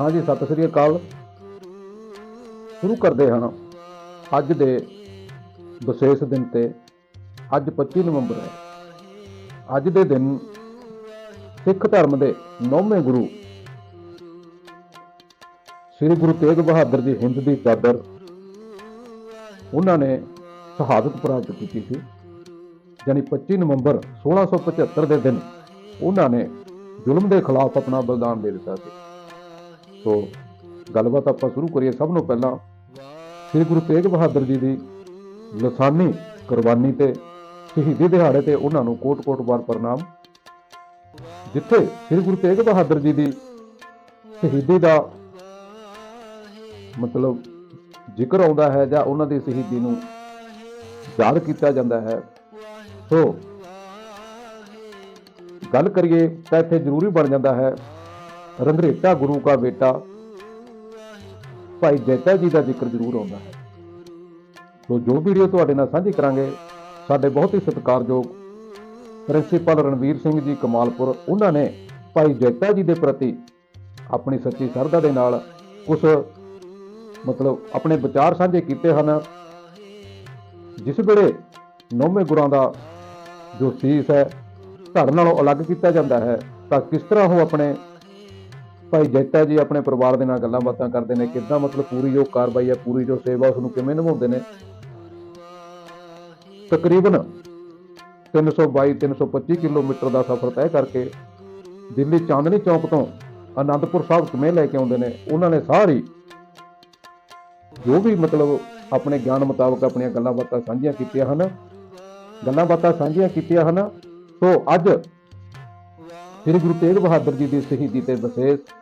ਹਾਂਜੀ, ਸਤਿ ਸ੍ਰੀ ਅਕਾਲ। ਸ਼ੁਰੂ ਕਰਦੇ ਹਾਂ ਅੱਜ ਦੇ ਵਿਸ਼ੇਸ਼ ਦਿਨ ਤੇ ਅੱਜ 25 ਨਵੰਬਰ ਹੈ। ਅੱਜ ਦੇ ਦਿਨ ਸਿੱਖ ਧਰਮ ਦੇ ਨੌਵੇਂ ਗੁਰੂ ਸ੍ਰੀ ਗੁਰੂ ਤੇਗ ਬਹਾਦਰ ਜੀ ਹਿੰਦ ਦੀ ਚਾਦਰ ਉਹਨਾਂ ਨੇ ਸ਼ਹਾਦਤ ਪ੍ਰਾਪਤ ਕੀਤੀ ਸੀ। ਯਾਨੀ 25 ਨਵੰਬਰ 1675 ਦੇ ਦਿਨ ਉਹਨਾਂ ਨੇ ਜ਼ੁਲਮ ਦੇ ਖਿਲਾਫ ਆਪਣਾ ਬਲਿਦਾਨ ਦੇ ਦਿੱਤਾ ਸੀ। ਸੋ ਗੱਲਬਾਤ ਆਪਾਂ ਸ਼ੁਰੂ ਕਰੀਏ ਸਭ ਨੂੰ ਪਹਿਲਾਂ। ਸ੍ਰੀ ਗੁਰੂ ਤੇਗ ਬਹਾਦਰ ਜੀ ਦੀ ਲਸਾਨੀ ਕੁਰਬਾਨੀ ਤੇ, ਸ਼ਹੀਦੀ ਦਿਹਾੜੇ ਤੇ ਉਹਨਾਂ ਨੂੰ ਕੋਟ-ਕੋਟ ਵਾਰ ਪ੍ਰਣਾਮ। ਜਿੱਥੇ ਸ੍ਰੀ ਗੁਰੂ ਤੇਗ ਬਹਾਦਰ ਜੀ ਦੀ ਸ਼ਹੀਦੀ ਦਾ ਮਤਲਬ ਜ਼ਿਕਰ ਆਉਂਦਾ ਹੈ ਜਾਂ ਉਹਨਾਂ ਦੀ ਸ਼ਹੀਦੀ ਨੂੰ ਯਾਦ ਕੀਤਾ ਜਾਂਦਾ ਹੈ। ਸੋ ਗੱਲ ਕਰੀਏ ਤਾਂ ਇੱਥੇ ਜ਼ਰੂਰੀ ਬਣ ਜਾਂਦਾ ਹੈ ਰੰਗਰੇਟਾ ਗੁਰੂ ਕਾ ਬੇਟਾ। ਭਾਈ ਜੈਤਾ ਜੀ ਦਾ ਜ਼ਿਕਰ ਜ਼ਰੂਰ ਆਉਂਦਾ ਹੈ। ਸੋ ਜੋ ਵੀਡੀਓ ਤੁਹਾਡੇ ਨਾਲ ਸਾਂਝੀ ਕਰਾਂਗੇ, ਸਾਡੇ ਬਹੁਤ ਹੀ ਸਤਿਕਾਰਯੋਗ ਪ੍ਰਿੰਸੀਪਲ ਰਣਵੀਰ ਸਿੰਘ ਜੀ ਕਮਾਲਪੁਰ, ਉਹਨਾਂ ਨੇ ਭਾਈ ਜੈਤਾ ਜੀ ਦੇ ਪ੍ਰਤੀ ਆਪਣੀ ਸੱਚੀ ਸਰਦਾ ਦੇ ਨਾਲ ਕੁਝ ਮਤਲਬ ਆਪਣੇ ਵਿਚਾਰ ਸਾਂਝੇ ਕੀਤੇ ਹਨ। ਜਿਸ ਵੇਲੇ ਨੌਵੇਂ ਗੁਰਾਂ ਦਾ ਜੋ ਸੀਸ ਹੈ ਧਰਮ ਨਾਲੋਂ ਅਲੱਗ ਕੀਤਾ ਜਾਂਦਾ ਹੈ, ਤਾਂ ਕਿਸ ਤਰ੍ਹਾਂ ਉਹ ਆਪਣੇ ਭਾਈ ਜੈਤਾ ਜੀ ਆਪਣੇ ਪਰਿਵਾਰ ਦੇ ਨਾਲ ਗੱਲਾਂ ਬਾਤਾਂ ਕਰਦੇ ਨੇ, ਕਿੱਦਾਂ ਮਤਲਬ ਪੂਰੀ ਜੋ ਕਾਰਵਾਈ ਹੈ, ਪੂਰੀ ਜੋ ਸੇਵਾ ਉਸ ਨੂੰ ਕਿਵੇਂ ਨਿਭਾਉਂਦੇ ਨੇ? ਤਕਰੀਬਨ 322 325 ਕਿਲੋਮੀਟਰ ਦਾ ਸਫ਼ਰ ਤੈਅ ਕਰਕੇ ਦਿੱਲੀ ਚਾਂਦਨੀ ਚੌਕ ਤੋਂ ਆਨੰਦਪੁਰ ਸਾਹਿਬ ਕਿਵੇਂ ਲੈ ਕੇ ਆਉਂਦੇ ਨੇ। ਉਹਨਾਂ ਨੇ ਸਾਰੀ ਜੋ ਵੀ ਮਤਲਬ ਆਪਣੇ ਗਿਆਨ ਮੁਤਾਬਕ ਆਪਣੀਆਂ ਗੱਲਾਂ ਬਾਤਾਂ ਸਾਂਝੀਆਂ ਕੀਤੀਆਂ ਹਨ, ਗੱਲਾਂ ਬਾਤਾਂ ਸਾਂਝੀਆਂ ਕੀਤੀਆਂ ਹਨ, ਸੋ ਅੱਜ ਸ੍ਰੀ ਗੁਰੂ ਤੇਗ ਬਹਾਦਰ ਜੀ ਦੀ ਸ਼ਹੀਦੀ ਤੇ ਵਿਸ਼ੇਸ਼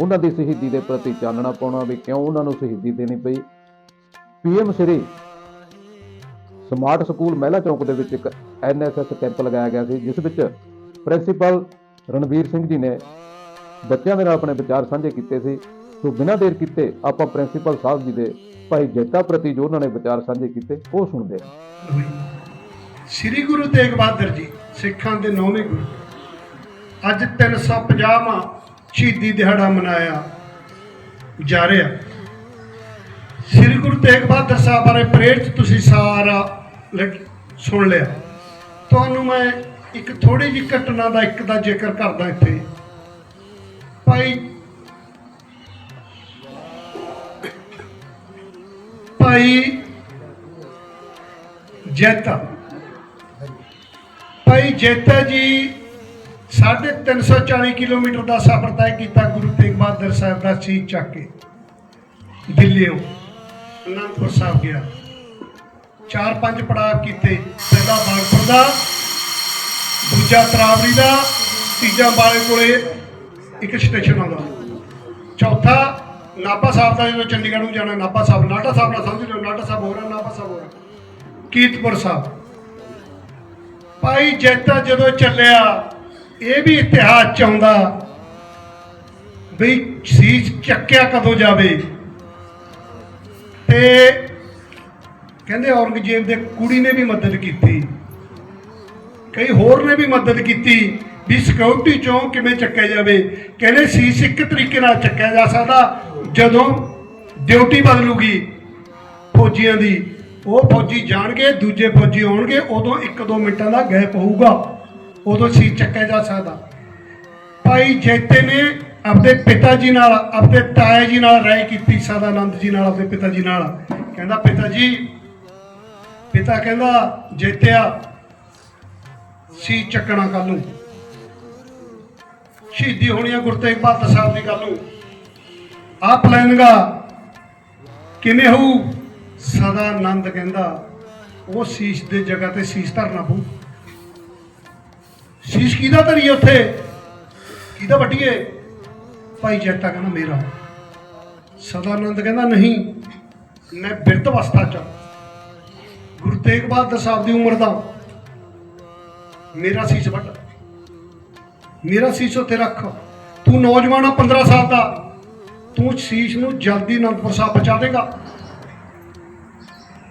ਉਹਨਾਂ ਦੀ ਸ਼ਹੀਦੀ ਦੇ ਪ੍ਰਤੀ ਚਾਨਣਾ ਪਾਉਣਾ ਵੀ ਕਿਉਂ ਉਹਨਾਂ ਨੂੰ ਸ਼ਹੀਦੀ ਦੇਣੀ ਪਈ? ਪੀਐਮ ਸ੍ਰੀ ਸਮਾਰਟ ਸਕੂਲ ਮਹਿਲਾ ਚੌਕ ਦੇ ਵਿੱਚ ਇੱਕ ਐਨਐਸਐਸ ਕੈਂਪ ਲਗਾਇਆ ਗਿਆ ਸੀ, ਜਿਸ ਵਿੱਚ ਪ੍ਰਿੰਸੀਪਲ ਰਣਵੀਰ ਸਿੰਘ ਜੀ ਨੇ ਬੱਚਿਆਂ ਦੇ ਨਾਲ ਆਪਣੇ ਵਿਚਾਰ ਸਾਂਝੇ ਕੀਤੇ ਸੀ। ਸੋ ਬਿਨਾਂ ਦੇਰ ਕੀਤੇ ਆਪਾਂ ਪ੍ਰਿੰਸੀਪਲ ਸਾਹਿਬ ਜੀ ਦੇ ਭਾਈ ਜੈਤਾ ਪ੍ਰਤੀ ਜੋ ਉਹਨਾਂ ਨੇ ਵਿਚਾਰ ਸਾਂਝੇ ਕੀਤੇ, ਉਹ ਸੁਣਦੇ ਹਾਂ। ਸ੍ਰੀ ਗੁਰੂ ਤੇਗ ਬਹਾਦਰ ਜੀ, ਸਿੱਖਾਂ ਦੇ ਨੌਵੇਂ ਗੁਰੂ। ਅੱਜ 350ਵਾਂ ਸ਼ਹੀਦੀ ਦਿਹਾੜਾ ਮਨਾਇਆ ਜਾ ਰਿਹਾ। ਸ੍ਰੀ ਗੁਰੂ ਤੇਗ ਬਹਾਦਰ ਸਾਹਿਬ ਬਾਰੇ ਪ੍ਰੇਰਿਤ ਤੁਸੀਂ ਸਾਰਾ ਲ- ਸੁਣ ਲਿਆ। ਤੁਹਾਨੂੰ ਮੈਂ ਇੱਕ ਥੋੜੀ ਜਿਹੀ ਘਟਨਾ ਦਾ ਇੱਕ ਦਾ ਜ਼ਿਕਰ ਕਰਦਾ ਇੱਥੇ। ਭਾਈ ਭਾਈ ਜੈਤਾ। ਭਾਈ ਜੈਤਾ ਜੀ 350 ਕਿਲੋਮੀਟਰ ਦਾ ਸਫ਼ਰ ਤੈਅ ਕੀਤਾ ਗੁਰੂ ਤੇਗ ਬਹਾਦਰ ਸਾਹਿਬ ਦਾ ਸੀਸ ਚੱਕ ਕੇ। ਦਿੱਲੀੋਂ ਅਨੰਦਪੁਰ ਸਾਹਿਬ ਗਿਆ। ਚਾਰ ਪੰਜ ਪੜਾਅ ਕੀਤੇ। ਪਹਿਲਾ ਬਾਗਪੁਰ ਦਾ, ਦੂਜਾ ਤਰਾਵੜੀ ਦਾ, ਤੀਜਾ ਬਾਲੇ ਕੋਲੇ ਇੱਕ ਸਟੇਸ਼ਨ ਆਉਂਦਾ। ਚੌਥਾ ਨਾਭਾ ਸਾਹਿਬ ਦਾ, ਜਦੋਂ ਚੰਡੀਗੜ੍ਹ ਨੂੰ ਜਾਣਾ, ਨਾਭਾ ਸਾਹਿਬ ਨਾਟਾ ਸਾਹਿਬ ਨਾਲ ਸਮਝ ਲਿਓ ਨਾਟਾ ਸਾਹਿਬ ਹੋ ਰਿਹਾ ਨਾਭਾ ਸਾਹਿਬ ਹੋ ਰਿਹਾ ਕੀਰਤਪੁਰ ਸਾਹਿਬ। ਭਾਈ ਜੈਤਾ ਜਦੋਂ ਚੱਲਿਆ ਇਹ ਵੀ ਇਤਿਹਾਸ ਚ ਆਉਂਦਾ ਵੀ ਸੀਸ ਚੱਕਿਆ ਕਦੋਂ ਜਾਵੇ। ਤੇ ਕਹਿੰਦੇ ਔਰੰਗਜ਼ੇਬ ਦੇ ਕੁੜੀ ਨੇ ਵੀ ਮਦਦ ਕੀਤੀ। ਕਈ ਹੋਰ ਨੇ ਵੀ ਮਦਦ ਕੀਤੀ ਵੀ ਸਿਕਿਉਰਿਟੀ ਚੋਂ ਕਿਵੇਂ ਚੱਕਿਆ ਜਾਵੇ। ਕਹਿੰਦੇ ਸੀਸ ਇੱਕ ਤਰੀਕੇ ਨਾਲ ਚੱਕਿਆ ਜਾ ਸਕਦਾ ਜਦੋਂ ਡਿਊਟੀ ਬਦਲੂਗੀ ਫੌਜੀਆਂ ਦੀ। ਉਹ ਫੌਜੀ ਜਾਣਗੇ, ਦੂਜੇ ਫੌਜੀ ਆਉਣਗੇ, ਉਦੋਂ 1-2 ਮਿੰਟਾਂ ਦਾ ਗੈਪ ਹੋਊਗਾ। ਉਦੋਂ ਸੀ ਚੱਕਿਆ ਜਾ ਸਕਦਾ। ਭਾਈ ਜੇਤੇ ਨੇ ਆਪਣੇ ਪਿਤਾ ਜੀ ਨਾਲ ਆਪਣੇ ਤਾਏ ਜੀ ਨਾਲ ਰਾਏ ਕੀਤੀ ਸਦਾਨੰਦ ਜੀ ਨਾਲ ਆਪਣੇ ਪਿਤਾ ਜੀ ਨਾਲ। ਕਹਿੰਦਾ, ਪਿਤਾ ਜੀ, ਪਿਤਾ ਕਹਿੰਦਾ, ਜੇਤਿਆ, ਸੀ ਚੱਕਣਾ ਕੱਲ ਨੂੰ। ਸ਼ਹੀਦੀ ਹੋਣੀ ਆ ਗੁਰੂ ਤੇਗ ਬਹਾਦਰ ਸਾਹਿਬ ਦੀ ਗੱਲ ਨੂੰ। ਆ ਪਲਾਨਗਾ ਕਿਵੇਂ ਹੋਊ? ਸਦਾ ਆਨੰਦ ਕਹਿੰਦਾ, ਉਹ ਸੀਸ ਦੇ ਜਗ੍ਹਾ ਤੇ ਸੀਸ ਧਰਨਾ ਪਊ। ਸੀਸ ਕਿਹਦਾ ਧਰੀਏ ਉੱਥੇ? ਕਿਹਦਾ ਵੱਡੀਏ ਭਾਈ ਜੈਤਾ ਕਹਿੰਦਾ ਮੇਰਾ। ਸਦਾਨੰਦ ਕਹਿੰਦਾ ਨਹੀਂ, ਮੈਂ ਬਿਰਧ ਅਵਸਥਾ ਚ ਗੁਰੂ ਤੇਗ ਬਹਾਦਰ ਸਾਹਿਬ ਦੀ ਉਮਰ ਦਾ। ਮੇਰਾ ਸੀਸ ਵੱਡ ਮੇਰਾ ਸੀਸ ਉੱਥੇ ਰੱਖ। ਤੂੰ ਨੌਜਵਾਨ ਆ 15 ਸਾਲ ਦਾ। ਤੂੰ ਸੀਸ ਨੂੰ ਜਲਦੀ ਅਨੰਦਪੁਰ ਸਾਹਿਬ ਪਹੁੰਚਾ ਦੇਗਾ।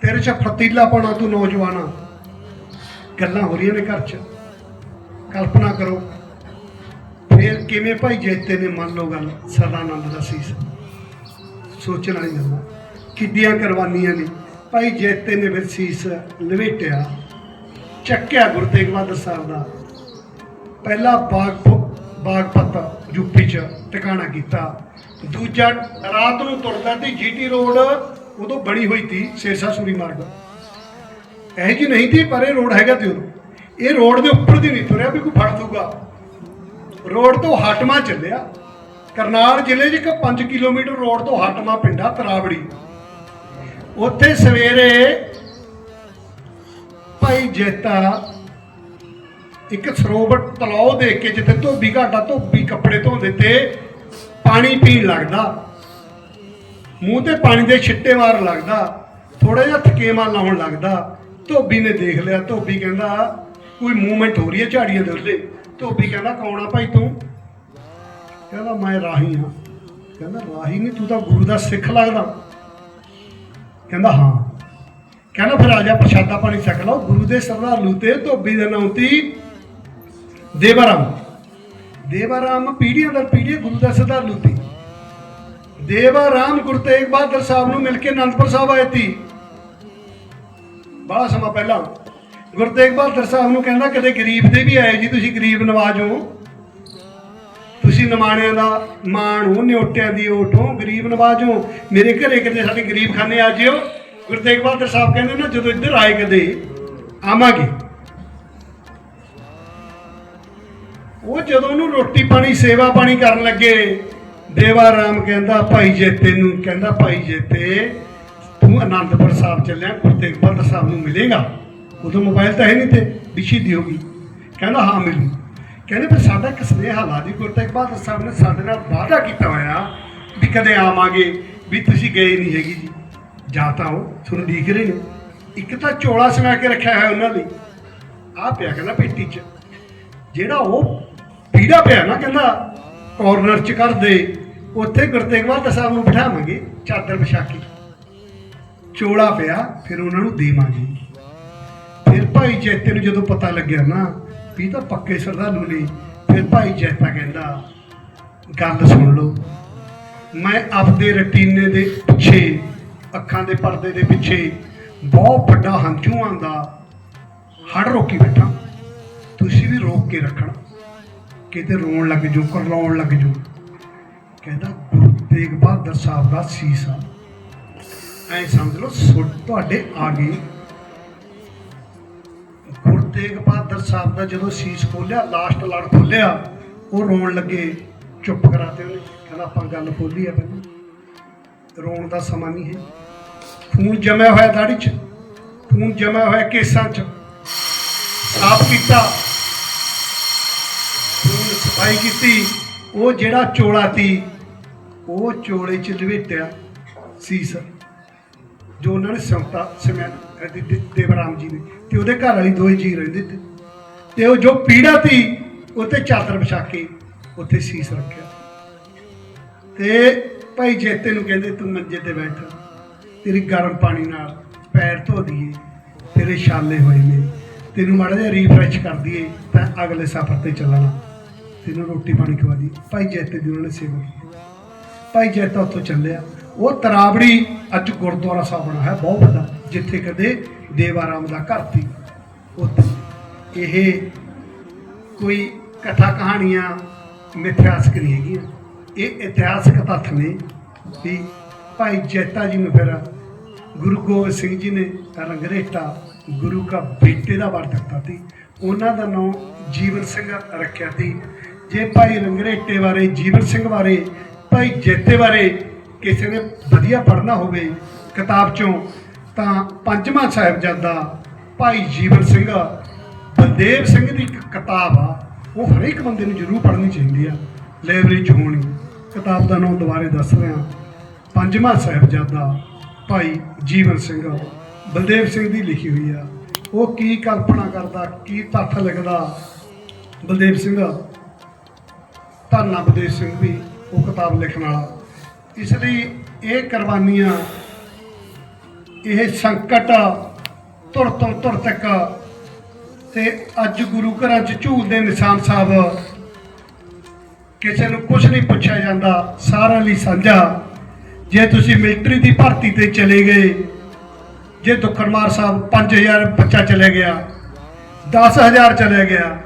ਤੇਰੇ ਚ ਫਤੀਲਾ ਪਾਣਾ ਤੂੰ ਨੌਜਵਾਨ ਆ। ਗੱਲਾਂ ਹੋ ਰਹੀਆਂ ਨੇ ਘਰ ਚ। ਕਲਪਨਾ ਕਰੋ। ਫਿਰ ਕਿਵੇਂ ਭਾਈ ਜੇਤੇ ਨੇ ਮੰਨ ਲਓ ਗੱਲ ਸਦਾਨੰਦ ਦਾ ਸੀਸ। ਸੋਚਣ ਵਾਲੀ ਗੱਲ ਆ। ਕਿੱਡੀਆਂ ਕੁਰਬਾਨੀਆਂ ਨੇ। ਭਾਈ ਜੇਤੇ ਨੇ ਫਿਰ ਸੀਸ ਲਵੇਟਿਆ ਚੱਕਿਆ ਗੁਰੂ ਤੇਗ ਬਹਾਦਰ ਸਾਹਿਬ ਦਾ। ਪਹਿਲਾ ਬਾਗ ਬਾਗਪਤ ਯੂਪੀ ਚ ਟਿਕਾਣਾ ਕੀਤਾ। ਦੂਜਾ ਰਾਤ ਨੂੰ ਤੁਰਦਾ ਤੇ ਜੀਟੀ ਰੋਡ, ਉਦੋਂ ਬਣੀ ਹੋਈ ਸੀ ਸੇਰਸਾ ਸੂਰੀ ਮਾਰਗ। ਇਹ ਜੀ ਨਹੀਂ ਸੀ, ਪਰ ਇਹ ਰੋਡ ਹੈਗਾ ਤੇ ਉਦੋਂ। ਇਹ ਰੋਡ ਦੇ ਉੱਪਰ ਦੀ ਨਹੀਂ ਤੁਰਿਆ ਵੀ ਕੋਈ ਫੜ ਦੂਗਾ ਰੋਡ ਤੋਂ ਹਟਮਾ ਚੱਲਿਆ। ਕਰਨਾਲ ਜ਼ਿਲ੍ਹੇ 'ਚ ਇੱਕ 5 ਕਿਲੋਮੀਟਰ ਰੋਡ ਤੋਂ ਹਟਮਾ ਪਿੰਡਾ ਤਰਾਵੜੀ। ਉੱਥੇ ਸਵੇਰੇ ਭਾਈ ਜੇਤਾ ਇੱਕ ਸਰੋਵਰ ਤਲਾਉ ਦੇਖ ਕੇ ਜਿੱਥੇ ਧੋਬੀ ਘਾਟਾ, ਧੋਬੀ ਕੱਪੜੇ ਧੋਂਦੇ ਤੇ ਪਾਣੀ ਪੀਣ ਲੱਗਦਾ। ਮੂੰਹ ਤੇ ਪਾਣੀ ਦੇ ਛਿੱਟੇ ਮਾਰ ਲੱਗਦਾ। ਥੋੜਾ ਜਿਹਾ ਥਕੇਮਾ ਲਾਉਣ ਲੱਗਦਾ। ਧੋਬੀ ਨੇ ਦੇਖ ਲਿਆ। ਧੋਬੀ ਕਹਿੰਦਾ ਕੋਈ ਮੂਵਮੈਂਟ ਹੋ ਰਹੀ ਹੈ ਝਾੜੀਆਂ ਦੇ ਉੱਤੇ? ਧੋਬੀ ਕਹਿੰਦਾ, ਕੌਣ ਆ ਭਾਈ ਤੂੰ? ਕਹਿੰਦਾ, ਮੈਂ ਰਾਹੀ ਹਾਂ। ਕਹਿੰਦਾ, ਰਾਹੀ ਨਹੀਂ, ਤੂੰ ਤਾਂ ਗੁਰੂ ਦਾ ਸਿੱਖ ਲੱਗਦਾ। ਕਹਿੰਦਾ, ਹਾਂ। ਕਹਿੰਦਾ, ਫਿਰ ਆ ਜਾ, ਪ੍ਰਸ਼ਾਦਾ ਪਾਣੀ ਛਕ ਲਓ। ਗੁਰੂ ਦੇ ਸਰਦਾਲੂ ਤੇ ਧੋਬੀ ਦੇ ਨਾਮ ਤੀ ਦੇਵਾਰਾਮ। ਦੇਵਾਰਾਮ ਪੀੜ੍ਹੀਆਂ ਦਰ ਪੀੜ੍ਹੀ ਗੁਰੂ ਦਾ ਸਰਦਾਲੂ ਤੀ। ਦੇਵਾਰਾਮ ਗੁਰੂ ਤੇਗ ਬਹਾਦਰ ਸਾਹਿਬ ਨੂੰ ਮਿਲ ਕੇ ਅਨੰਦਪੁਰ ਸਾਹਿਬ ਆਏ ਤੀ। ਬੜਾ ਸਮਾਂ ਪਹਿਲਾਂ ਗੁਰੂ ਤੇਗ ਬਹਾਦਰ ਸਾਹਿਬ ਨੂੰ ਕਹਿੰਦਾ ਕਦੇ ਗਰੀਬ ਦੇ ਵੀ ਆਏ ਜੀ, ਤੁਸੀਂ ਗਰੀਬ ਨਵਾਜ ਹੋ। ਤੁਸੀਂ ਨਿਮਾਣਿਆਂ ਦਾ ਮਾਣ ਹੋ ਨਿਓਟਿਆਂ ਦੀ ਓਟ ਹੋ, ਗਰੀਬ ਨਵਾਜ ਹੋ। ਮੇਰੇ ਘਰੇ ਕਦੇ ਸਾਡੇ ਗਰੀਬ ਖਾਨੇ ਆ ਜਿਓ। ਗੁਰੂ ਤੇਗ ਬਹਾਦਰ ਸਾਹਿਬ ਕਹਿੰਦੇ ਨਾ, ਜਦੋਂ ਇੱਧਰ ਆਏ ਕਦੇ, ਆਵਾਂਗੇ। ਉਹ ਜਦੋਂ ਉਹਨੂੰ ਰੋਟੀ ਪਾਣੀ, ਸੇਵਾ ਪਾਣੀ ਕਰਨ ਲੱਗੇ, ਦੇਵਾ ਰਾਮ ਕਹਿੰਦਾ, ਭਾਈ ਜੇਤੇ ਨੂੰ ਕਹਿੰਦਾ, ਭਾਈ ਜੇਤੇ ਤੂੰ ਅਨੰਦਪੁਰ ਸਾਹਿਬ ਚੱਲਿਆ, ਗੁਰੂ ਤੇਗ ਬਹਾਦਰ ਸਾਹਿਬ ਨੂੰ ਮਿਲੇਗਾ। ਉਦੋਂ ਮੋਬਾਈਲ ਤਾਂ ਹੈ ਨਹੀਂ ਤੇ ਵਿਛੀ ਹੋਗੀ ਕਹਿੰਦਾ, ਹਾਂ, ਮਿਲੂ ਕਹਿੰਦੇ, ਫਿਰ ਸਾਡਾ ਇੱਕ ਸੁਨੇਹਾ ਲਾ ਦੀ ਗੁਰੂ ਤੇਗ ਬਹਾਦਰ ਸਾਹਿਬ ਨੇ ਸਾਡੇ ਨਾਲ ਵਾਅਦਾ ਕੀਤਾ ਹੋਇਆ ਵੀ ਕਦੇ ਆਵਾਂਗੇ ਵੀ ਤੁਸੀਂ ਗਏ ਨਹੀਂ ਹੈਗੀ ਜੀ। ਜਾਂ ਤਾਂ ਉਹ ਤੁਹਾਨੂੰ ਡੀਕ ਰਹੇ ਨੇ। ਇੱਕ ਤਾਂ ਚੋਲਾ ਸਮਾ ਕੇ ਰੱਖਿਆ ਹੋਇਆ ਉਹਨਾਂ ਲਈ। ਆ ਪਿਆ ਕਹਿੰਦਾ ਪੇਟੀ 'ਚ। ਜਿਹੜਾ ਉਹ ਪੀੜਾ ਪਿਆ ਨਾ ਕਹਿੰਦਾ ਕਾਰਨਰ 'ਚ ਕਰ ਦੇ, ਉੱਥੇ ਗੁਰੂ ਤੇਗ ਬਹਾਦਰ ਸਾਹਿਬ ਨੂੰ ਬਿਠਾਵਾਂਗੇ, ਚਾਦਰ ਵਿਛਾ ਕੇ। ਚੋਲਾ ਪਿਆ, ਫਿਰ ਉਹਨਾਂ ਨੂੰ ਦੇਵਾਂਗੇ। ਫਿਰ ਭਾਈ ਜੈਤੇ ਨੂੰ ਜਦੋਂ ਪਤਾ ਲੱਗਿਆ ਨਾ ਵੀ ਤਾਂ ਪੱਕੇ ਸ਼ਰਧਾਲੂ ਨੇ, ਫਿਰ ਭਾਈ ਜੈਤਾ ਕਹਿੰਦਾ, ਗੱਲ ਸੁਣ ਲਓ, ਮੈਂ ਆਪਦੇ ਰਟੀਨੇ ਦੇ ਪਿੱਛੇ, ਅੱਖਾਂ ਦੇ ਪਰਦੇ ਦੇ ਪਿੱਛੇ ਬਹੁਤ ਵੱਡਾ ਹੰਝੂਆਂ ਦਾ ਹੜ ਰੋਕੀ ਬੈਠਾ। ਤੁਸੀਂ ਵੀ ਰੋਕ ਕੇ ਰੱਖਣਾ, ਕਿਤੇ ਰੋਣ ਲੱਗ ਜਾਓ ਕਰਲਾਉਣ ਲੱਗ ਜਾਓ। ਕਹਿੰਦਾ, ਗੁਰੂ ਤੇਗ ਬਹਾਦਰ ਸਾਹਿਬ ਦਾ ਸੀਸਾ ਆ। ਐ ਸਮਝ ਲਓ ਤੁਹਾਡੇ ਆ ਗਈ ਗੁਰੂ ਤੇਗ ਬਹਾਦਰ ਸਾਹਿਬ ਦਾ ਜਦੋਂ ਸੀਸ ਖੋਲਿਆ ਲਾਸਟ ਲੜ ਖੋਲਿਆ, ਉਹ ਰੋਣ ਲੱਗੇ, ਚੁੱਪ ਕਰਾਤੇ ਉਹਨੇ ਕਹਿੰਦਾ ਆਪਾਂ ਗੱਲ ਖੋਲੀ ਆ ਪਹਿਲਾਂ। ਰੋਣ ਦਾ ਸਮਾਂ ਨਹੀਂ ਹੈ। ਖੂਨ ਜਮਿਆ ਹੋਇਆ ਦਾੜੀ 'ਚ, ਖੂਨ ਜਮਿਆ ਹੋਇਆ ਕੇਸਾਂ 'ਚ। ਸਾਫ਼ ਕੀਤਾ। ਖੂਨ ਸਫ਼ਾਈ ਕੀਤੀ। ਉਹ ਜਿਹੜਾ ਚੋਲਾ ਤੀ ਉਹ ਚੋਲੇ 'ਚ ਲਵੇਟਿਆ ਸੀਸ। ਜੋ ਉਹਨਾਂ ਨੇ ਸੰਤਾ ਸਿਮਿਆ ਦੇਵਰਾਮ ਜੀ ਨੇ, ਤੇ ਉਹਦੇ ਘਰ ਵਾਲੀ ਦੋਏ ਜੀ ਰਹਿੰਦੇ ਤੇ। ਤੇ ਉਹ ਜੋ ਪੀੜਾ ਤੀ ਉੱਤੇ ਚਾਦਰ ਵਿਛਾ ਕੇ ਉੱਥੇ ਸੀਸ ਰੱਖਿਆ। ਤੇ ਭਾਈ ਜੇਤੇ ਨੂੰ ਕਹਿੰਦੇ, ਤੂੰ ਮੰਜੇ ਤੇ ਬੈਠ, ਤੇਰੀ ਗਰਮ ਪਾਣੀ ਨਾਲ ਪੈਰ ਧੋ ਦਈਏ, ਤੇਰੇ ਛਾਲੇ ਹੋਏ ਨੇ। ਤੈਨੂੰ ਮਾੜਾ ਜਿਹਾ ਰੀਫਰੈਸ਼ ਕਰ ਦਈਏ, ਤਾਂ ਅਗਲੇ ਸਫ਼ਰ ਤੇ ਚੱਲਣਾ। ਤੈਨੂੰ ਰੋਟੀ ਪਾਣੀ ਖਵਾ ਦੀ ਭਾਈ ਜੇਤੇ ਦੀ ਉਹਨਾਂ ਨੇ ਸੇਵਾ ਕੀਤੀ। ਭਾਈ ਜੈਤਾ ਉੱਥੋਂ ਚੱਲਿਆ। ਉਹ ਤਰਾਵੜੀ ਅੱਜ ਗੁਰਦੁਆਰਾ ਸਾਹਿਬ ਬਣਾ ਹੈ, ਬਹੁਤ ਵੱਡਾ, ਜਿੱਥੇ ਕਦੇ ਦੇਵਾਰਾਮ ਦਾ ਘਰ ਸੀ। ਉੱਥੇ ਇਹ ਕੋਈ ਕਥਾ ਕਹਾਣੀਆਂ ਮਿਥਿਹਾਸਕ ਨਹੀਂ ਹੈਗੀਆਂ। ਇਹ ਇਤਿਹਾਸਕ ਤੱਥ ਨੇ ਵੀ ਭਾਈ ਜੈਤਾ ਜੀ ਨੂੰ ਫਿਰ ਗੁਰੂ ਗੋਬਿੰਦ ਸਿੰਘ ਜੀ ਨੇ ਰੰਗਰੇਟਾ ਗੁਰੂ ਕਾ ਬੇਟੇ ਦਾ ਵਰ ਦਿੱਤਾ ਸੀ। ਉਹਨਾਂ ਦਾ ਨਾਮ ਜੀਵਨ ਸਿੰਘ ਰੱਖਿਆ ਸੀ। ਜੇ ਭਾਈ ਰੰਗਰੇਟੇ ਬਾਰੇ, ਜੀਵਨ ਸਿੰਘ ਬਾਰੇ, ਭਾਈ ਜੈਤੇ ਬਾਰੇ ਕਿਸੇ ਨੇ ਵਧੀਆ ਪੜ੍ਹਨਾ ਹੋਵੇ ਕਿਤਾਬ ਚੋਂ, ਤਾਂ ਪੰਜਵਾਂ ਸਾਹਿਬਜ਼ਾਦਾ ਭਾਈ ਜੀਵਨ ਸਿੰਘ, ਬਲਦੇਵ ਸਿੰਘ ਦੀ ਇੱਕ ਕਿਤਾਬ ਆ, ਉਹ ਹਰੇਕ ਬੰਦੇ ਨੂੰ ਜ਼ਰੂਰ ਪੜ੍ਹਨੀ ਚਾਹੀਦੀ ਆ ਲਾਇਬ੍ਰੇਰੀ 'ਚ ਹੋਣੀ। ਕਿਤਾਬ ਦਾ ਨਾਮ ਦੁਬਾਰੇ ਦੱਸ ਰਿਹਾ ਪੰਜਵਾਂ ਸਾਹਿਬਜ਼ਾਦਾ ਭਾਈ ਜੀਵਨ ਸਿੰਘ, ਬਲਦੇਵ ਸਿੰਘ ਦੀ ਲਿਖੀ ਹੋਈ ਆ। ਉਹ ਕੀ ਕਲਪਨਾ ਕਰਦਾ, ਕੀ ਤੱਥ ਲਿਖਦਾ? ਬਲਦੇਵ ਸਿੰਘ, ਧੰਨਾ ਬਲਦੇਵ ਸਿੰਘ ਵੀ ਉਹ ਕਿਤਾਬ ਲਿਖਣ ਵਾਲਾ। ਇਸ ਲਈ ਇਹ ਕੁਰਬਾਨੀਆਂ, ਇਹ ਸੰਕਟ ਤੁਰ ਤੋਂ ਤੁਰ ਤੱਕ ਤੇ ਅੱਜ ਗੁਰੂ ਘਰਾਂ 'ਚ ਝੂਲਦੇ ਨਿਸ਼ਾਨ ਸਾਹਿਬ ਕਿਸੇ ਨੂੰ ਕੁਝ ਨਹੀਂ ਪੁੱਛਿਆ ਜਾਂਦਾ, ਸਾਰਿਆਂ ਲਈ ਸਾਂਝਾ। ਜੇ ਤੁਸੀਂ ਮਿਲਟਰੀ ਦੀ ਭਰਤੀ ਤੇ ਚਲੇ ਗਏ, ਜੇ ਦੁਖਰਮਾਰ ਸਾਹਿਬ 5000 ਬੱਚਾ ਚਲੇ ਗਿਆ 10000 ਚਲੇ ਗਿਆ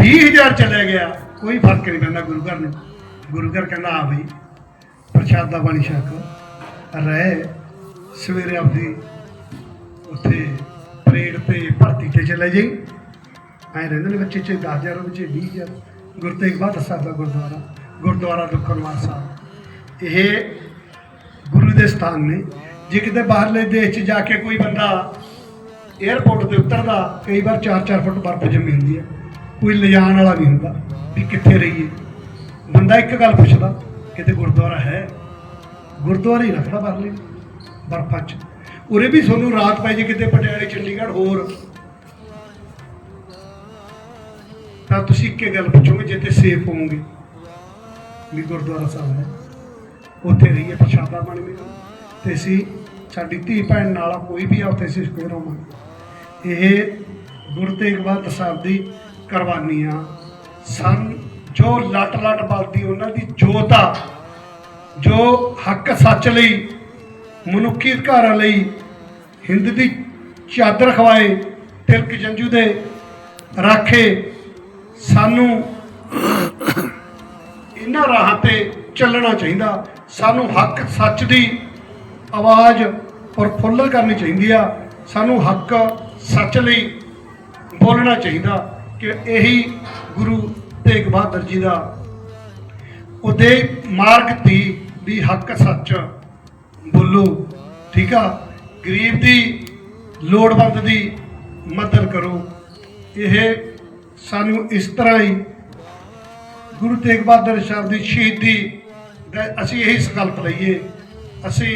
20000 ਚਲੇ ਗਿਆ, ਕੋਈ ਫ਼ਰਕ ਨਹੀਂ ਪੈਂਦਾ ਗੁਰੂ ਘਰ ਨੂੰ। ਗੁਰੂ ਘਰ ਕਹਿੰਦਾ ਆ ਬਈ ਪ੍ਰਸ਼ਾਦਾ ਪਾਣੀ ਛਕ ਰਹਿ ਸਵੇਰੇ ਆਪਦੀ ਉੱਥੇ ਪਰੇਡ ਤੇ ਭਰਤੀ ਤੇ ਚਲੇ ਜਾਈ। ਐ ਰਹਿੰਦੇ ਨੇ ਬੱਚੇ ਚ 10000 ਵਿੱਚ 20000 ਗੁਰੂ ਤੇਗ ਬਹਾਦਰ ਸਾਹਿਬ ਦਾ ਗੁਰਦੁਆਰਾ ਗੁਰਦੁਆਰਾ ਦੁਖਨਵਾਰ ਸਾਹਿਬ। ਇਹ ਗੁਰੂ ਦੇ ਸਥਾਨ ਨੇ। ਜੇ ਕਿਤੇ ਬਾਹਰਲੇ ਦੇਸ਼ 'ਚ ਜਾ ਕੇ ਕੋਈ ਬੰਦਾ 에ਅਰਪੋਰਟ ਤੇ ਉਤਰਦਾ, ਕਈ ਵਾਰ 4-4 ਫੁੱਟ ਬਰਫ਼ ਜੰਮੀ ਹੁੰਦੀ ਹੈ। ਕੋਈ ਲਿਜਾਣ ਵਾਲਾ ਨਹੀਂ ਹੁੰਦਾ ਵੀ ਕਿੱਥੇ ਰਹੀਏ। ਬੰਦਾ ਇੱਕ ਗੱਲ ਪੁੱਛਦਾ ਕਿਤੇ ਗੁਰਦੁਆਰਾ ਹੈ, ਗੁਰਦੁਆਰਾ ਹੀ ਰੱਖਦਾ ਬਾਹਰਲੇ ਬਰਫ਼ਾਂ 'ਚ। ਉਰੇ ਵੀ ਤੁਹਾਨੂੰ ਰਾਤ ਪੈ ਜੇ ਕਿਤੇ ਪਟਿਆਲੇ, ਚੰਡੀਗੜ੍ਹ, ਹੋਰ। ਤਾਂ ਤੁਸੀਂ ਇੱਕੇ ਗੱਲ ਪੁੱਛੋਗੇ, ਜੇ ਜਿੱਥੇ ਸੇਫ ਹੋਵੋਗੇ ਵੀ ਗੁਰਦੁਆਰਾ ਸਾਹਿਬ ਹੈ। ਉੱਥੇ ਰਹੀਏ ਪ੍ਰਸ਼ਾਦਾ ਬਣ ਮਿਲੂ ਤੇ ਅਸੀਂ, ਸਾਡੀ ਧੀ ਭੈਣ ਨਾਲ ਕੋਈ ਵੀ ਆ ਉੱਥੇ ਅਸੀਂ ਸਕੂਰ ਹੋਵਾਂਗੇ। ਇਹ ਗੁਰੂ ਤੇਗ ਬਹਾਦਰ ਸਾਹਿਬ ਦੀ ਕੁਰਬਾਨੀਆਂ ਸਨ ਜੋ ਲੱਟ ਲੱਟ ਬਲਦੀ ਉਹਨਾਂ ਦੀ ਜੋਤ ਆ, ਜੋ ਹੱਕ ਸੱਚ ਲਈ, ਮਨੁੱਖੀ ਅਧਿਕਾਰਾਂ ਲਈ ਹਿੰਦ ਦੀ ਚਾਦਰ ਖਵਾਏ, ਤਿਲਕ ਜੰਜੂ ਦੇ ਰਾਖੇ, ਸਾਨੂੰ ਇਹਨਾਂ ਰਾਹਾਂ ਤੇ ਚੱਲਣਾ ਚਾਹੀਦਾ। ਸਾਨੂੰ ਹੱਕ ਸੱਚ ਦੀ ਆਵਾਜ਼ ਪ੍ਰਫੁੱਲਤ ਕਰਨੀ ਚਾਹੀਦੀ ਆ। ਸਾਨੂੰ ਹੱਕ ਸੱਚ ਲਈ ਬੋਲਣਾ ਚਾਹੀਦਾ ਕਿ ਇਹੀ ਗੁਰੂ ਬਹਾਦਰ ਜੀ ਦਾ। ਉਹਦੇ ਮਾਰਗ ਦੀ ਵੀ ਹੱਕ ਸੱਚ ਬੋਲੋ, ਠੀਕ ਆ? ਗਰੀਬ ਦੀ ਲੋੜਵੰਦ ਦੀ ਮਦਦ ਕਰੋ। ਇਹ ਸਾਨੂੰ ਇਸ ਤਰ੍ਹਾਂ ਹੀ ਗੁਰੂ ਤੇਗ ਬਹਾਦਰ ਸਾਹਿਬ ਦੀ ਸ਼ਹੀਦੀ ਦਾ ਅਸੀਂ ਇਹੀ ਸੰਕਲਪ ਲਈਏ। ਅਸੀਂ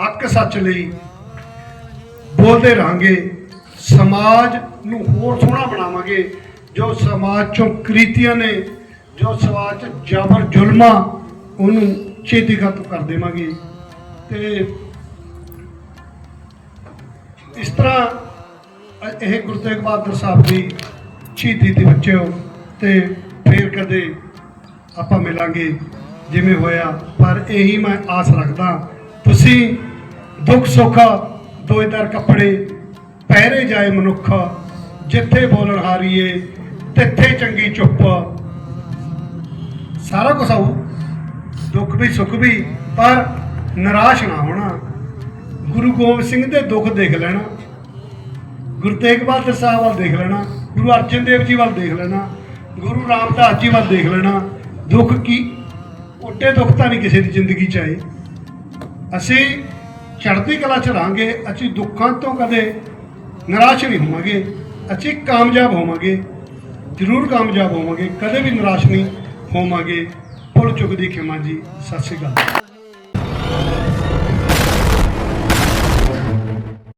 ਹੱਕ ਸੱਚ ਲਈ ਬੋਲਦੇ ਰਹਾਂਗੇ। ਸਮਾਜ ਨੂੰ ਹੋਰ ਸੋਹਣਾ ਬਣਾਵਾਂਗੇ। ਜੋ ਸਮਾਜ ਚੋਂ ਕ੍ਰਿਤੀਆਂ ਨੇ, ਜੋ ਸਮਾਜ 'ਚ ਜ਼ਬਰ ਜ਼ੁਲਮਾਂ, ਉਹਨੂੰ ਛੇਤੀ ਖਤਮ ਕਰ ਦੇਵਾਂਗੇ। ਤੇ ਇਸ ਤਰ੍ਹਾਂ ਇਹ ਗੁਰੂ ਤੇਗ ਬਹਾਦਰ ਸਾਹਿਬ ਦੀ ਸ਼ਹੀਦੀ ਦੇ ਬੱਚਿਓ, ਤੇ ਫੇਰ ਕਦੇ ਆਪਾਂ ਮਿਲਾਂਗੇ ਜਿਵੇਂ ਹੋਇਆ। ਪਰ ਇਹੀ ਮੈਂ ਆਸ ਰੱਖਦਾ, ਤੁਸੀਂ ਦੁੱਖ ਸੁੱਖ ਦੋਇਦਾਰ ਕੱਪੜੇ ਪਹਿਰੇ ਜਾਏ ਮਨੁੱਖ, ਜਿੱਥੇ ਬੋਲਣ ਹਾਰੀਏ ਤਿੱਥੇ ਚੰਗੀ ਚੁੱਪ ਸਾਰਾ ਕੁਝ ਆਊ, ਦੁੱਖ ਵੀ, ਸੁੱਖ ਵੀ, ਪਰ ਨਿਰਾਸ਼ ਨਾ ਹੋਣਾ। ਗੁਰੂ ਗੋਬਿੰਦ ਸਿੰਘ ਦੇ ਦੁੱਖ ਦੇਖ ਲੈਣਾ। ਗੁਰੂ ਤੇਗ ਬਹਾਦਰ ਸਾਹਿਬ ਵੱਲ ਦੇਖ ਲੈਣਾ। ਗੁਰੂ ਅਰਜਨ ਦੇਵ ਜੀ ਵੱਲ ਦੇਖ ਲੈਣਾ। ਗੁਰੂ ਰਾਮਦਾਸ ਜੀ ਵੱਲ ਦੇਖ ਲੈਣਾ। ਦੁੱਖ ਕੀ? ਉੱਟੇ ਦੁੱਖ ਤਾਂ ਨਹੀਂ ਕਿਸੇ ਦੀ ਜ਼ਿੰਦਗੀ ਚ ਆਏ। ਅਸੀਂ ਚੜ੍ਹਦੀ ਕਲਾ ਚ ਰਹਾਂਗੇ, ਅਸੀਂ ਦੁੱਖਾਂ ਤੋਂ ਕਦੇ ਨਿਰਾਸ਼ ਨਹੀਂ ਹੋਵਾਂਗੇ। ਅਸੀਂ ਕਾਮਯਾਬ ਹੋਵਾਂਗੇ। ਜ਼ਰੂਰ ਕਾਮਯਾਬ ਹੋਵਾਂਗੇ, ਕਦੇ ਵੀ ਨਿਰਾਸ਼ ਨਹੀਂ ਹੋਵਾਂਗੇ। ਭੁੱਲ ਚੁੱਕਦੀ ਖਿਮਾ ਜੀ, ਸਤਿ ਸ਼੍ਰੀ ਅਕਾਲ।